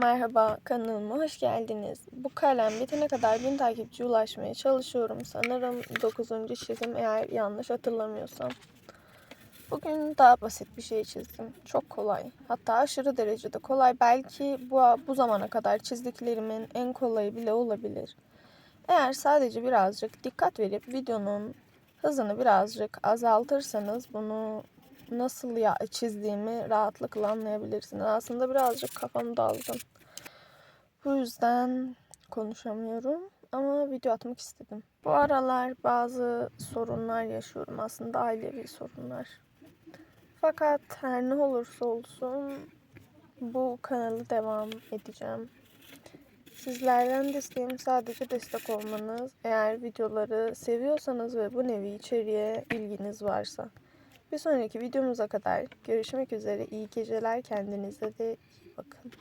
Merhaba kanalıma hoş geldiniz. Bu kalem bitene kadar 1000 takipçi ulaşmaya çalışıyorum. Sanırım 9. çizim eğer yanlış hatırlamıyorsam. Bugün daha basit bir şey çizdim. Çok kolay. Hatta aşırı derecede kolay. Belki bu, bu zamana kadar çizdiklerimin en kolayı bile olabilir. Eğer sadece birazcık dikkat verip videonun hızını birazcık azaltırsanız bunu nasıl ya çizdiğimi rahatlıkla anlayabilirsiniz. Aslında birazcık kafam dalgın. Bu yüzden konuşamıyorum ama video atmak istedim. Bu aralar bazı sorunlar yaşıyorum. Aslında ailevi sorunlar. Fakat her ne olursa olsun bu kanalı devam edeceğim. Sizlerden de isteğim sadece destek olmanız. Eğer videoları seviyorsanız ve bu nevi içeriğe ilginiz varsa. Bir sonraki videomuza kadar görüşmek üzere. İyi geceler. Kendinize de iyi bakın.